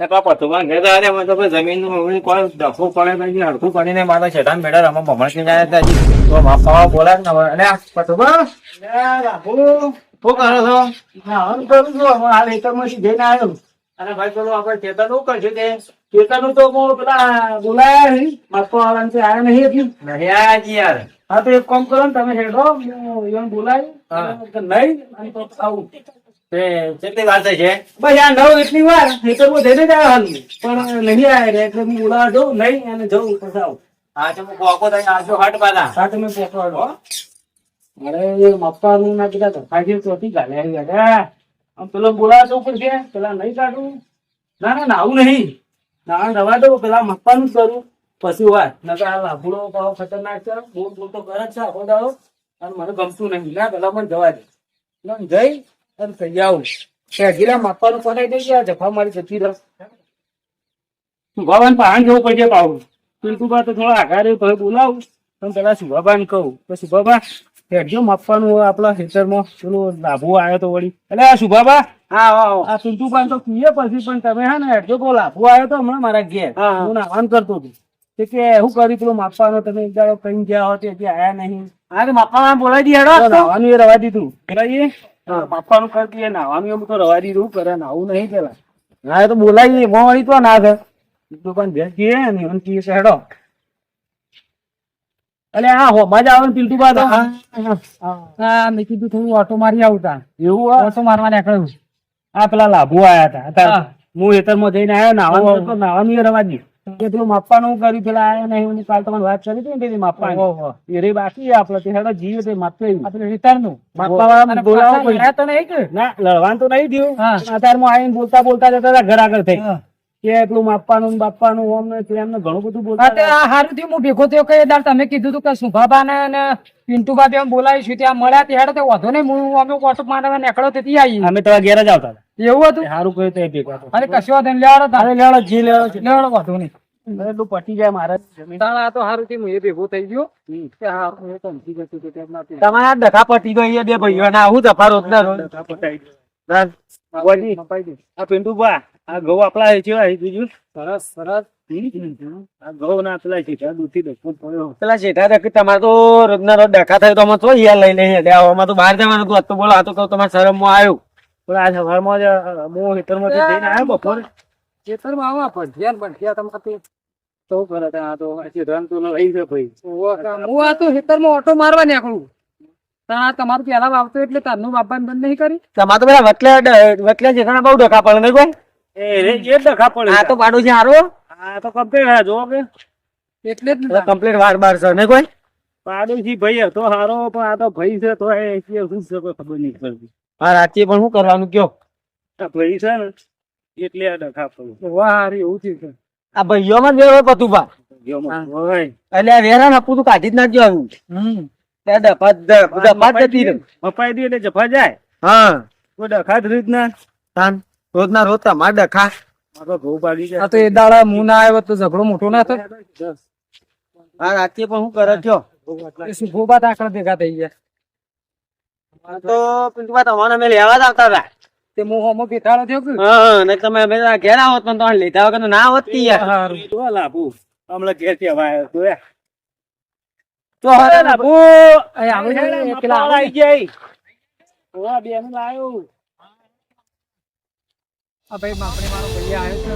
તો પતુમાં ઘેર આવ્યા મને તો કોઈ જમીનનું કોઈ ડખું પડે નહીં, હરખું કરીને મારા ભમણ કે જાય તો બોલાય ને આ પતુમાં, આ શું કરો છો? નાવાનું કરું છું, હાલ જઈને આવ્યો. અને ભાઈ પેલું આપણે ખેતરનું કરશું કે તો હું પેલા બોલાયા બાપુ વાળાને તે નહીં હજી. નહીં આયા યાર. હા તો એક કામ કરો ને તમે હેડો હું. તો નહીં અને તો આવું. કેટલી વાર થઈ છે? બસ આ નવ એટલી વાર. ખેતરમાં જઈને જ આવ્યો પણ નહીં આવ્યા રે એટલે હું જઉં નહીં અને જઉં પછી આવું હા તો હું પોકો થઈ આવજો હટ પાછા હા તમે પોકો અરે મપ્પાનું ના કીધા ધફાજી ચોથી ગાલે. આવી ગયા આમ પેલો બોલાવતો પડશે પેલા નહીં કાઢું. ના ના ના આવું નહીં. ના રવા દઉં. પેલા મપ્પાનું જ કરું. પછી વાત. નકર આ લાભુડો ખતરનાક છે. બોલ બોલ તો કરે જ છે આખો દાડો. અને મને ગમતું નહીં. ના પેલા પણ જવા દે. જઈ. અને કહી આવું હજીરા માપવાનું કોને દઈ ગયા જફા મારી જતી રસ ભગવાન પાહણ જવું પડશે પાવું પિન્ટુબા તો થોડા આઘારે ભાઈ બોલાવું. તમે પેલા સુભાબાન કહું. તો સુભાબા હેડજો માપવાનું આપણા ખેતરમાં? પેલું લાભો આવ્યો તો વળી. એટલે આ શુભાબા હા આ પિન્ટુબા તો કીએ પછી પણ તમે હા ને હેડજો કહો લાભો આવ્યો તો હમણાં મારા ઘેર. હું નાવાન કરતો હતો. તે કે શું કર્યું પેલું માપવાનો? તમે એક દાડો કઈ ગયા હો હજી આયા નહીં. હા માપવાના બોલાવી દીધો નાવાનું એ રવા દીધું. કરાવીએ માપવાનું કરી એ નાવાનું એમ તો રવા દીધું કરે નાવું નહીં પેલા. ના એ તો બોલાવીએ મોડી તો ના થાય. દુકાન ભેજ ગયે ને એમ કીએ છે હેડો. અલે હા હો મજા આવે ને પિલટુ બા તો હા મેં કીધું થોડું ઓટો મારી આવતા એવું? ઓટો મારવા નીકળ્યું. આ પેલા લાભુ આયા હતા. હા. હું હેતરમાં જઈને આવ્યો નાવાનું તો નાવાનું રવા દીધું કે પેલું માપવાનું કર્યું પેલા આયા નહીં હું કાલ તમારી વાત કરી હતી ને પેલી માપવાની. એ રે બાકી આપડે તે હેડો જીવ તે માપે. આ પેલું માપવા વાળા બોલાવો પાછા તો નહીં કે? ના લડવાનું તો નહીં થયું. અત્યારમાં આવીને બોલતા બોલતા જતા હતા ઘર આગળ થઈ. કે એટલું માપવાનું ને બાપવાનું ઓમ ને તેમ ને ઘણું બધું બોલતા આ હારું થયું. હું ભેગો થયો કે દાર તમે કીધું તું કે સુભાબા ને પિન્ટુબા બે બોલાવીશું. ત્યાં મળ્યા તે હેડો તે વાંધો નહીં. હું અમે વોટ્સઅપ મારવા નીકળો તેથી આવી અમે તો ઘેર જ આવતા હતા. એવું હતું? સારું કહ્યું તો એ ભેગા તો અરે કશો વાંધો લેવાડો તારે. અરે જી લેવડો લેવાડો વાંધો નહીં. એટલું પટી જાય મારે જમીન. તાણ આ તો હારું થયું એ ભેગો થઈ ગયો. તમારા ડખા પટી ગયો બે ભાઈઓ ના રોજ. ના રોજ ના. આ પિન્ટુભા, આ ઘઉં આપડા કેવા બીજું સરસ સરસ. ના તમારે તો રોજના રોજ ડખા થાય તો અમે તો યાર લઈ એટલે આમાં તો બહાર જવાનું હતું તો બોલો આ તો તમારે શરમમાં આવ્યું. પણ આ સવારમાં જ બહુ હું હેતરમાંથી જઈને આવ્યા બપોરે? ખેતરમાં આવા ભંઠિયા ને ભંઠિયા તમારે તો કરે ત્યાં? આ તો શેઠાને તો લઈ છે ભાઈ. હું આ તો ખેતરમાં ઓટો મારવા નીકળું. આ તમારું પેલા વાવતો એટલે તારનું બાપાને બંધ નહીં કરી? તમારે તો પેલા વટલા વટલા જેઠાણા બહુ ડખા પડે નહીં કોઈ? એ રે એ ડખા પડે. આ તો પાડું છે હારું? આ તો કમ્પ્લીટ જો કે. એટલે જ. કમ્પ્લીટ વાર બાર છે ને કોઈ? પાડોશી ભાઈ હતો હારો પણ આ તો ભાઈ છે તો એ શું છે ખબર નહીં પડતી. હા રાતે પણ શું કરવાનું કયો? ભાઈ છે ને એટલે આ ડખા પડે વાહ એવું થયું છે. આ ભાઈઓ માં વેરો પતું પા એટલે આ વેરા ના પૂરું તું કાઢી જ નાખજો આવ્યું ત્યાં ડફા ડફા જતી રહે. મપાઈ દે એટલે જફા જાય? હા. કોઈ ડખા જ રીત ના તાન રોજ ના રોજ તમાર ડખા. મારો ઘઉં ભાગી જાય આ તો એ દાડા મું ના આવ્યો તો ઝઘડો મોટો ના થાય. આ રાતે પણ હું કરે થયો? એ સુભોબા તાકડા ભેગા થઈ ગયા. આ તો પિન્ટુભા તમારે અમે લેવા જ આવતા હતા. તે હું હોમો બેઠાડો થયો કે? હા ને તમે અમે ઘેર આવો તો તમારે લેતા વગર તો ના હોત કે યાર. તો લાભુ હમણાં ઘેરથી આવ્યો જોયા તો હવે લાભુ અહીં આવે પેલા આવે જાય ઓવા બેન લાયો. આ ભાઈ માપણી મારો ભાઈ આવ્યો છે.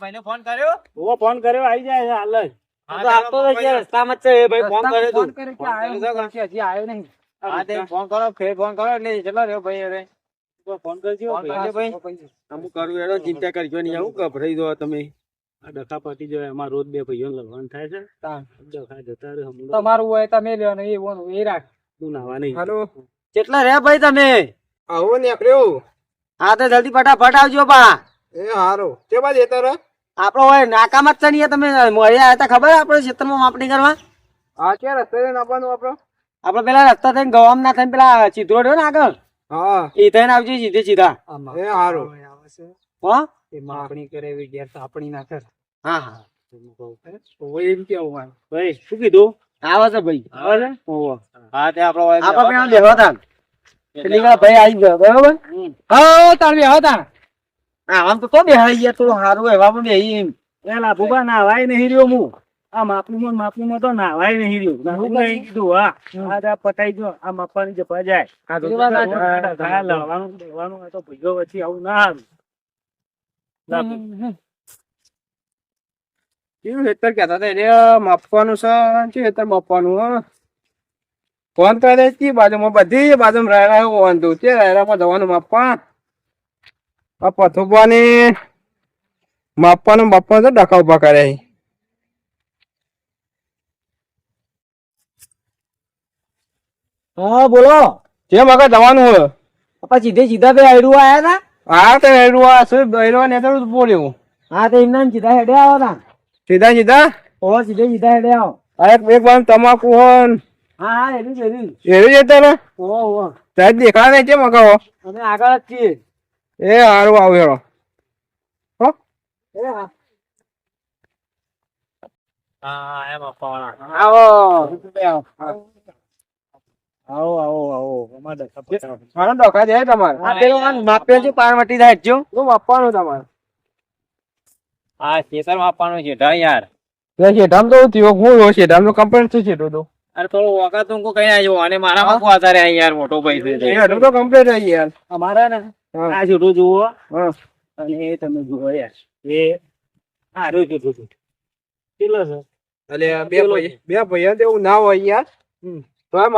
ભાઈને ફોન કર્યો? ઓ ફોન કર્યો આવી જાય હાલ જ. તો તો રસ્તામાં જ છે ભાઈ ફોન કરે ફોન તું. કે આવ્યો હજી આવ્યો નહીં. હા તે ફોન કરો ફેર ફોન કરો એટલે ચલો રહ્યો ભાઈ અરે ફોન કરજો ભાઈ. અમુક કરવું એનો ચિંતા કરજો નહીં. આવું ગભરાઈ દો તમે? આ ડખા પાટી જાય એમાં રોજ બે ભાઈઓ લડવાનું થાય છે. ડખા જતા રહે તમારું હોય તમે લ્યો ને એવું એ રાખ. તું નાવા નહીં. હાલો. કેટલા રહ્યા ભાઈ તમે? આવો નીકળ્યો હા તો જલ્દી ફટાફટ આવજો બા. એ હારો. કે બાદ જતા રહે આપણો હોય નાકામાં જ છે ને તમે? મળ્યા આવ્યા હતા ખબર આપણે ક્ષેત્રમાં માપણી કરવા? હા કે રસ્તે જઈને આવવાનું આપણો? આપણે પેલા રસ્તા થઈને ગવામ ના થઈને પેલા ચિત્રો રહ્યો ને આગળ? હા. એ થઈને આવજો સીધે સીધા. એ હારો. હા? એ માપણી કરે એવી ઘેર આપણી ના કર. હા હા. એમ કેવું ભાઈ શું કીધું? આવે છે ભાઈ. આવે છે? હા તે આપણો આપણે પેલા હતા. ભાઈ આવી ગયો બરોબર? હા તાર બે હતા. આમ તો તો બેહાઈ ગયા? તો હારું એવા પણ બેહી એ લાભુબા નાવાય નહીં રહ્યો હું. આ માપુમાં માપુમાં તો નાવાય નહીં રહ્યો. નાવું નહીં કીધું હા. આ જા પટાઈ જો આ માપવાની જપા જાય દેવાનું આ તો ભૂજો વચ્ચે આવું ના લાભુ. કેવું હેતર કહેતા હતા? એટલે માપવાનું છે શું હેતર માપવાનું હા? ફોન તો છે કી બાજુમાં બધી બાજુમાં રાયરા ફોન તું તે રાયરામાં જવાનું માપવા. આ પથોપાને માપવાનું માપવાનું તો ડખા ઊભા કરે છે. હા બોલો. જે મગર જવાનું હોય. પપ્પા સીધે સીધા બે આયરું આયા હતા? હા તો હૈરુ આ શું બૈરવા નેતા તો બોલ્યું હા તો એમના સીધા હેડે આવો તા સીધા સીધા? ઓ સીધે સીધા હેડે આવો. અરે એક વાર તમાકુ હોય હા હા હેડું હેડું એવી જતા ને ઓ ઓ સાહેબ દેખાડે કેમ અગાઉ અમે આગળ જ છીએ. એ સારું આવ હેડો. હો. મારો મોટો યાર. અમારા ને. આ છોટું જુઓ. અને એ તમે જુઓ યાર એ સારું છોટું છે કેટલો છે? એટલે બે ભાઈ. બે ભાઈ એવું ના હોય યાર તો આ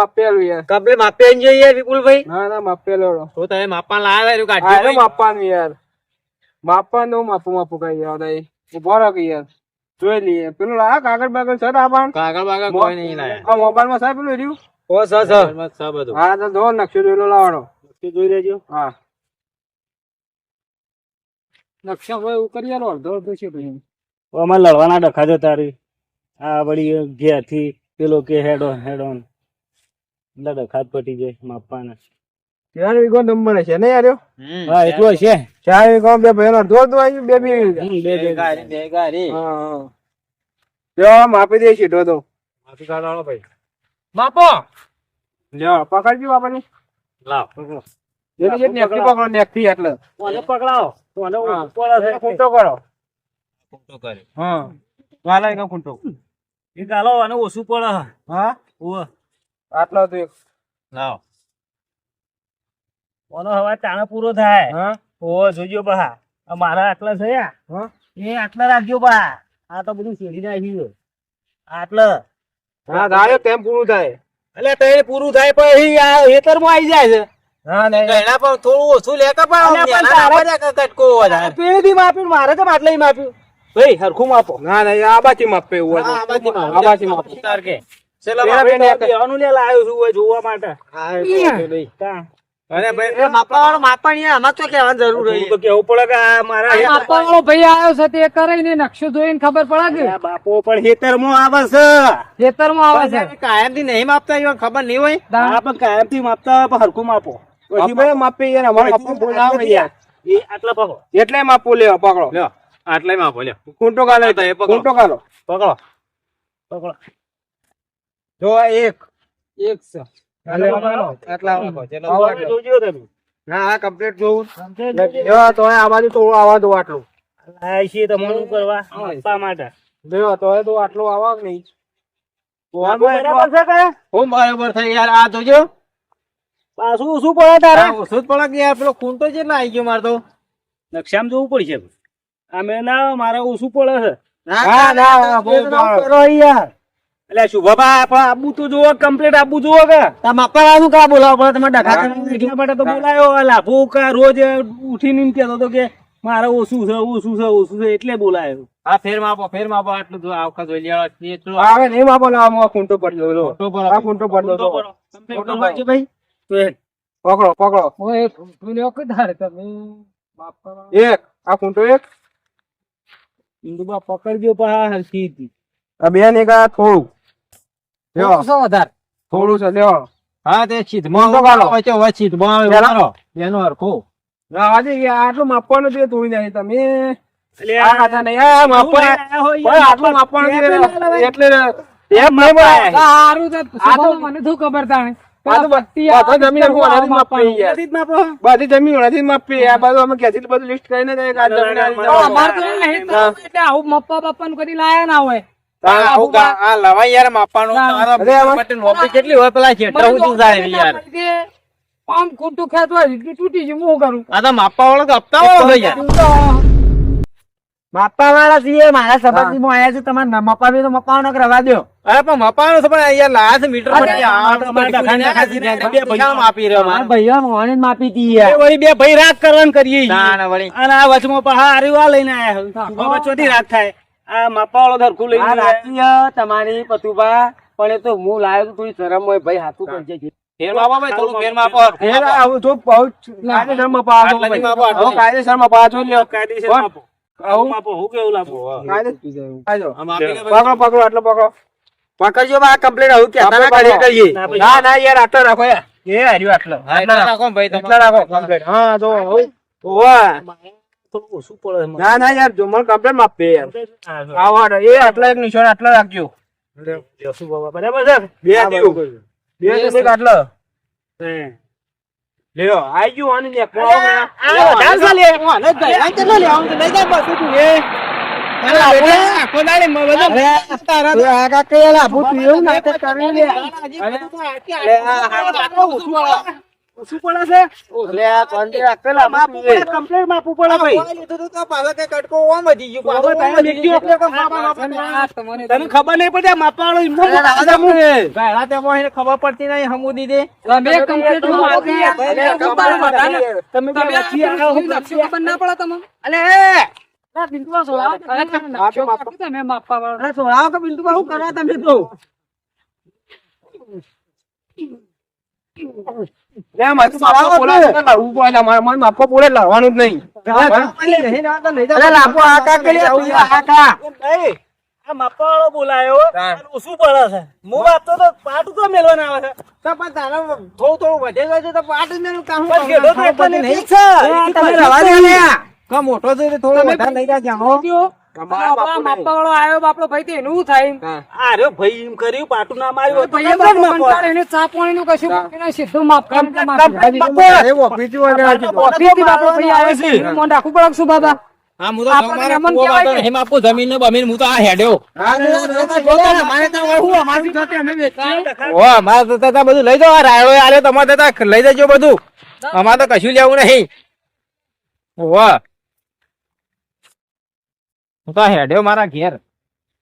છે. વિપુલભાઈ? ના ના માપેલો તો તમે માપવા લાયા તા માપવાનું યાર. માપવાનું માપું માપું કઈ યાર ઊભો રાખ યાર. જોઈ લઈએ. પેલું લાયા કાગળ બાગળ સર આપણ કાગળ બાગળ કોઈ નહીં લાયા. મોબાઈલમાં સાહેબ પેલું રહ્યું? ઓ સર સર સર હા તો જો નકશો લાવવાનો જોઈ લેજો. હા. નકશા એવું કરી આલો અડધો અડધો છે ભાઈ. અમારે લડવાના ડખા જો તારી. આ વળી ઘેરથી પેલો કે હેડ ઓન હેડ ઓન. એટલે ડખા પટી જાય માપવાના. ચાર વીઘો નંબર છે ને યાર હા એટલો છે. ચાર વીઘો બે ભાઈ અડધો અડધો આવી બે બી બે બે. ગારી બે ગારી હા હા. જો માપી દે શીટો તો. માપી કાઢવાનો ભાઈ. માપો. લ્યો પકડજો બાપાની લાવ. જે નેકથી પકડો નેકથી એટલે. કોને પકડાવો. કોને ઉપર ખૂંટો કરો. ખોટું કરે હા. વાલા એક ખૂંટો. એ ગાલો અને ઓછું પડે. હા? ઓવે. આટલો તો એક. લાવ. ઓનો હવે તાણે પૂરો થાય. હા? ઓ જોજો બા. આ મારા આટલા થયા. હા? એ આટલા રાખજો બા. આ તો બધું શેરી નાખ્યું આટલા. હા ધાર્યો તેમ પૂરું થાય. એટલે તે પૂરું થાય પછી આ હેતરમાં આવી જાય છે. ગયડા પર થોડું ઓછું લે કે પણ અલ્યા, પણ નેના તારે- ના પડે કે કટકો વધારે માપ્યું ને મારે તો આટલા માપ્યું. ભાઈ હરખું માપો. ના નહીં આ બાથી માપે એવું આ બાજુ માં. આ બાજુ માં. તાર કે. ચલો પેલા બાપુ. બેન એક- બેવાનું લે લાવ્યો છું જોવા માટે. હા, તો નહીં. અરે ભાઈ એ માપવા વાળો માપવા નહીં આમાં તો કહેવાની જરૂર રહી તો કેવું પડે કે આ મારા આ ભાઈ આવ્યો છે તે કરાઈને નકશો જોઈને ખબર પડે આ બાપો પણ હેતરમાં આવે છે. ખેતર ખેતરમાં આવે છે. કાયમથી નહીં માપતા ખબર નહીં હોય? પણ કાયમથી માપતા હરખું માપો. આપણે માપે યાર અમારે માપવું ભૂલ ના આવે યાર. એ આટલા પકડો. એટલે માપવું લેવા પકડો. લ્યો આટલે માપો લ્યો. ખૂંટો ગાલો તો એ પકડો. ખૂંટો ગાલો પકડો. પકડો. જો એક. એક છે. આટલા વાળો. ચલો. હવે જોજો તમે. હા હા કમ્પ્લીટ જોવું જો તો આ બાજુ થોડું આવા દો આટલું. આ છે તમારું કરવા? માટે. જો તો તો આટલું આવા નહીં. બરાબર છે કે? હું બરાબર થઈ યાર આ જોજો. પાછું ઓછું પડે તારે ઓછું જ પડે કે યાર પેલો ખૂંટો ને આવી ગયો મારે તો નકશામાં જોવું પડશે અમે ના મારે ઓછું પડે છે ના ના કરો યાર એટલે શુભભા પણ આબુ તો જુઓ કમ્પ્લીટ આબુ જુઓ કે તા બોલાવો પડે તમે ડખા એટલા માટે તો બોલાયો લાભો કા રોજ ઉઠીને ને કહેતો હતો કે મારે ઓછું છે ઓછું છે ઓછું છે એટલે બોલાયો હા ફેર માપો ફેર માપો આટલું જો આ વખત જોઈ લેવા આવે નહીં માપો લાવો આ ખૂંટો પડી દો. પર પડી તો તો. ભાઈ તો પકડો પકડો. ઓય લ્યો તમે માપવા એક આ ખૂંટો એક. ઇન્દુબા પકડજો પણ આ હરખી હતી આ બેન એક આ થોડું. લ્યો વધારે. થોડું છે લ્યો હા તે છીધમાં ફોટો. વચ્ચે વચ્ચે છીધમાં આવે મારો. એનો હરખો આજે આટલું માપવાનું છે તું નહીં. તમે આટલું માપવાનું એટલે મને શું ખબર તાણે? બધા આ જમીન ઓનાથી માપી યાર. નથી બધી જમીન ઓનાથી માપી આ બધું અમે ક્યાંથી બધું લિસ્ટ કરીને આવું મપ્પા બાપાનું કદી લાયા ના હોય. આ લવાઈ યાર માપવાનું. કેટલી હોય પેલા જાય યાર. આમ ખોટું ખેંચવા તૂટી ગયું હું કરું? આ તો માપા વાળો તો હપ્તા વાળો યાર માપા વાળા છીએ મારા સંબંધીમાં આયા છે તમારે મપ્પા બી તો મપાવાનો રવા દો અરે પણ મપાવાનું છે પણ અહીંયા લાસ્ટ મીટર પર તો બે માપી રહ્યો મારા. ભાઈઓ મોને માપી દી યાર. વળી બે ભાઈ રાત કરવાન કરીએ તાણ વળી. અને આ વચમાં પહા હારું આ લઈને આયા હવે વચોથી રાત થાય. આ મપ્પા વાળો ધરખું લઈને આ રાતી તમારી પતુભા. પણ એ તો હું લાવ્યો તો થોડી શરમ હોય ભાઈ હાથું પણ જાય. ફેર માપો ભાઈ, થોડું ફેર માપો. ફેર આવું તો બહુ કાયદેસર માપા. કાયદેસર માપા કાયદેસર માપો. આ. પકડો પકડો આટલો પકડો. પકડજો બા, કમ્પ્લીટ આવું. કહેતા ના કરીએ. ના, યાર આટલો રાખો યાર. એ હાર્યું આટલો. રાખો ભાઈ તમે. રાખો complete. હા જો ઓવા. ના ના યાર જો મને કમ્પ્લેટ માપે યાર. આવો એ આટલા એક નિશાન આટલા રાખજો. બરાબર છે? બે આટલો. હે. લ્યો આઈ ગયું આની ને કોણ આવો? આ છે લે. આને જ ભાઈ. આ કેટલો લે? આમ તો લઈ જા પાછું તું. એ આ કાકા યાર, આબુ તું એવું નાટક કરી લે. અરે આ હાથ ઓછું પડે. છે? લે આ કોંડી રાખેલ આબુ માપવું પીવે. પડે, complete માપવું પડે ભાઈ. બાબા, તમે લઈ ગયો એટલે કોઈ માપા માપા નહીં. તને ખબર નહીં પડતી આ માપવા વાળો ઈમો અરે માપે રાજા છે. મુએ. ગાયડા ખબર પડતી નહીં હમુ દીધી તમે. પડે. લખી આવો, હું લખી ના પડે તમને? અલે, ના, સોળાવો. માપવા વાળો. અરે, કે બિંદુમાં શું કરવા તમે તો? લડવાનું જ નહીં. બોલાયો શું પડે છે. હું આપતો તો પાટું તો મેલવાના આવે છે. તો પણ તારે થોડું થોડું વધે જાય તો પાટ કામ પણ નહીં. છે. તમે રવા દો મોટો છે થોડો વધારે લઈ જાય જાણો વાળો આવ્યો બાપડો ભાઈ તો એનું થાય. આ ભાઈ એમ કર્યું પાટું ના માર્યું? કંટાળે એને ચા કશું સીધું ઓફિસથી આ બાપડો ભાઈ આવે છે. બાબા? હા, હું તો એમ બમીને હું તો હેડ્યો. હા, અમારે ત્યાં તો તાતા બધું લઈ જાઓ, રાયડો આલ્યો તમારે તાતા લઈ જજો બધું. અમારે તો કશું લેવું નહીં. ઓવા. હું તો હેડ્યો મારા ઘેર.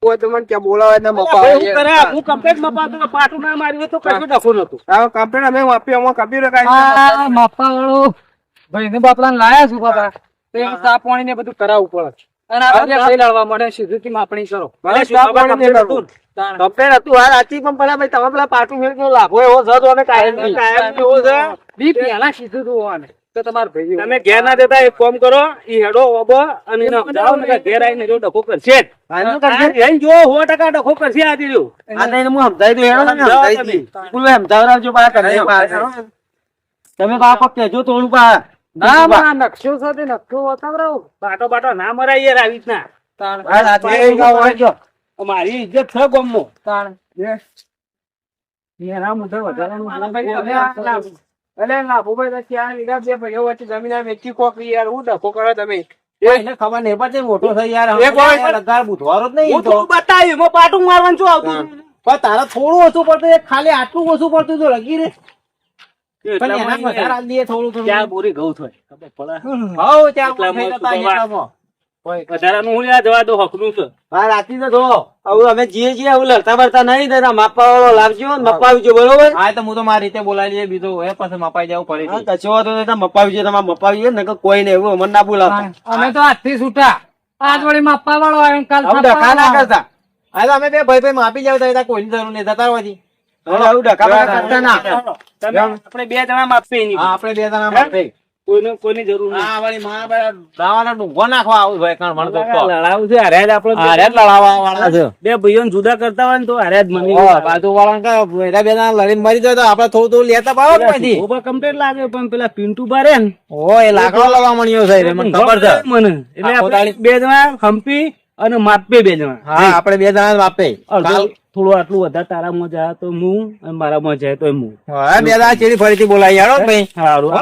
કોઈ તમને ક્યાં બોલાવે ને મપા હું કરે હું કમ્પ્લીટ માપાતો તો પાટું ના માર્યું તો કશું ડખું નતું આ કમ્પ્લેટ અમે વાપી અમે કબીર કાંઈ આ વાળો ભાઈ ને બાપડા લાયા છું બાબા તો એમ ચા પાણી ને બધું કરાવવું પડે અને આ બધા ભાઈ લડવા મળે સીધું થી માપણી કરો. ભલે સ્ટાફ વાળા ને કરવું. કમ્પ્લેટ હતું? આ રાતી પણ પેલા ભાઈ તમે પેલા પાટું મેળવ્યું લાભો એવો છે તો કાયમ કાયમ જેવું છે. બી પેલા સીધું તું તો તમારે ભાઈ તમે ઘેર ના દેતા એક કામ કરો ઈ હેડો ઓબો અને એને સમજાવો ને ઘેર આવીને જો ડખો કરશે. જ. આનું કરશે? આ જો સો ટકા ડખો કરશે આ દીધું આ તો એને હું સમજાવી દઉં, હેડો તમે સમજાવો સમજાવી દઉં. બોલો, સમજાવડાવજો પાછા તમે પાછા. તમે બાપા કહેજો થોડું બા ના ના નકશો સાથે નકશો બતાવરાવો બાટો બાટો ના મરાય યાર આવી ના તાણ. આ રાત્રે કઈ ગાવ જો. મારી ઇજ્જત છે ગમો તાણ. એના અલે લાભુભાઈ ચાર વીઘા બે ભાઈઓ વચ્ચે જમીન આ વેચી કોક યાર હું ડખો કરો તમે. એને ખબર નહીં પડતી મોટો થઈ યાર. એક હોય. હવે લગાડ બુધવારો જ નહીં તો. બતાવ્યું એમાં પાટું મારવાનું શું આવતું? પણ તારે થોડું ઓછું પડતું ખાલી આટલું ઓછું પડતું તો લગી રે. પણ એના વધારે થોડું થોડું. ચાર બોરી ઘઉં થાય? ખબર પડે. હઉ, ત્યાં વધારાનું હું લ્યા જવા દો હકનું છે. હા રાતી તો જો. હવે અમે જીએ છીએ હવે લડતા બળતા નહીં દેતા માપવા વાળો લાવજો ને મપાવજો બરોબર? હા તો હું તો મારી રીતે બોલાવી લઈએ બીજું એ પછી મપાઈ જવું હા, ફરીથી કશો નહીં તમે મપાવજો તમારે મપાવજો ને કોઈ નહીં એવું અમને ના બોલાવતા. અમે તો આજથી છૂટા. આજ વળી માપવા વાળો આવ્યો કાલ ડખા ના કરતા. હા તો અમે બે ભાઈ ભાઈ માપી જાવ તો કોઈની જરૂર નહીં જતા હોવાથી હવે ડખા કરતા ના. આપણે બે જણા માપીએ નહીં આપણે બે જણા માપી કોઈને કોઈની જરૂર નહીં. હા વળી મારા ભાઈ દાવાનો ડુંગો નાખવા આવું ભાઈ કાણ મને તો લડાવું છે હારે જ આપણે હા, જ લડાવવા વાળા છે. બે ભાઈઓને જુદા કરતા હોય ને તો હારે જ મને બાજુ વાળા કે વેરા બે જણા લડીને મરી જાય તો આપણે થોડું થોડું લેતા પાવો પછી? ઓવર કમ્પ્લીટ લાગે પણ પેલા પિન્ટુ બારે ને. ઓ એ લાકડો લવા મળ્યો છે રે, મને ખબર છે. મને. એટલે આપણે બે જણા હંપી અને માપે બે જણા. હા આપણે બે જણા માપે. થોડું આટલું વધારે તારા જાય તો હું અને મારામાં જાય તો હું હા બે જણા ચેડી ફરીથી બોલાવી આવો ભાઈ? સારું